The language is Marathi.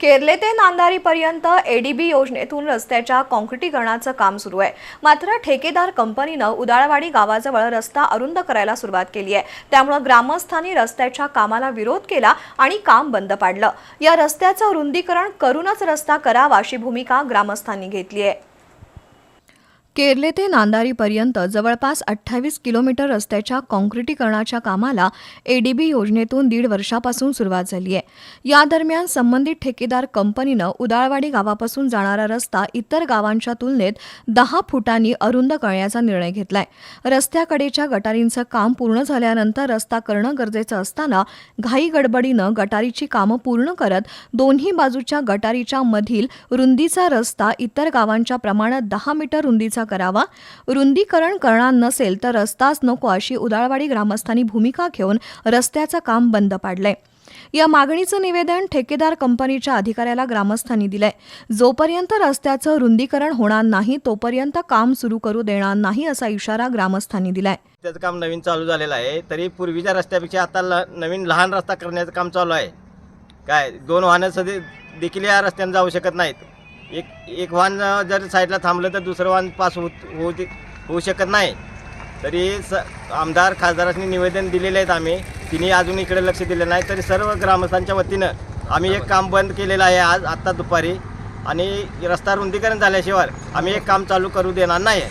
केरले ते नांदारीपर्यंत एडीबी योजनेतून रस्त्याच्या काँक्रिटीकरणाचं काम सुरू आहे. मात्र ठेकेदार कंपनीनं उदाळवाडी गावाजवळ रस्ता अरुंद करायला सुरुवात केली आहे. त्यामुळे ग्रामस्थांनी रस्त्याच्या कामाला विरोध केला आणि काम बंद पाडलं. या रस्त्याचं रुंदीकरण करूनच रस्ता करावा अशी भूमिका ग्रामस्थांनी घेतली आहे. केरले ते नांदारीपर्यंत जवळपास अठ्ठावीस किलोमीटर रस्त्याच्या काँक्रिटीकरणाच्या कामाला एडीबी योजनेतून दीड वर्षापासून सुरुवात झाली आहे. या दरम्यान संबंधित ठेकेदार कंपनीनं उदाळवाडी गावापासून जाणारा रस्ता इतर गावांच्या तुलनेत दहा फुटांनी अरुंद करण्याचा निर्णय घेतलाय. रस्त्याकडेच्या गटारींचं काम पूर्ण झाल्यानंतर रस्ता करणं गरजेचं असताना घाई गडबडीनं गटारीची कामं पूर्ण करत दोन्ही बाजूच्या गटारीच्या मधील रुंदीचा रस्ता इतर गावांच्या प्रमाणात दहा मीटर रुंदीचा करावा. रुंदीकरण करणार नसेल तर रस्ताच नको अशी उदाळवाडी ग्रामस्थांनी भूमिका घेऊन रस्त्याचं काम बंद पाडलंय. या मागणीचं निवेदन ठेकेदार कंपनीच्या अधिकाऱ्याला ग्रामस्थांनी दिलंय. जोपर्यंत रस्त्याचं रुंदीकरण होणार नाही तोपर्यंत काम सुरू करू देणार नाही असा इशारा ग्रामस्थांनी दिलाय. त्याचं काम नवीन चालू झालेलं आहे तरी पूर्वीच्या रस्त्यापेक्षा आता ल नवीन लहान रस्ता करण्याचं काम चालू आहे. काय दोन वाहनं सध्या देखील या रस्त्याने जाऊ शकत नाहीत. एक एक वाहन जर साईडला थांबलं तर दुसरं वाहन पास होत होऊ दे- होऊ शकत नाही. तरी स आमदार खासदारांनी निवेदन दिलेले आहेत आम्ही. तिने अजून इकडे लक्ष दिलं नाही. तरी सर्व ग्रामस्थांच्या वतीनं आम्ही एक काम बंद केलेलं आहे आज आत्ता दुपारी. आणि रस्ता रुंदीकरण झाल्याशिवाय आम्ही एक काम चालू करू देणार नाही.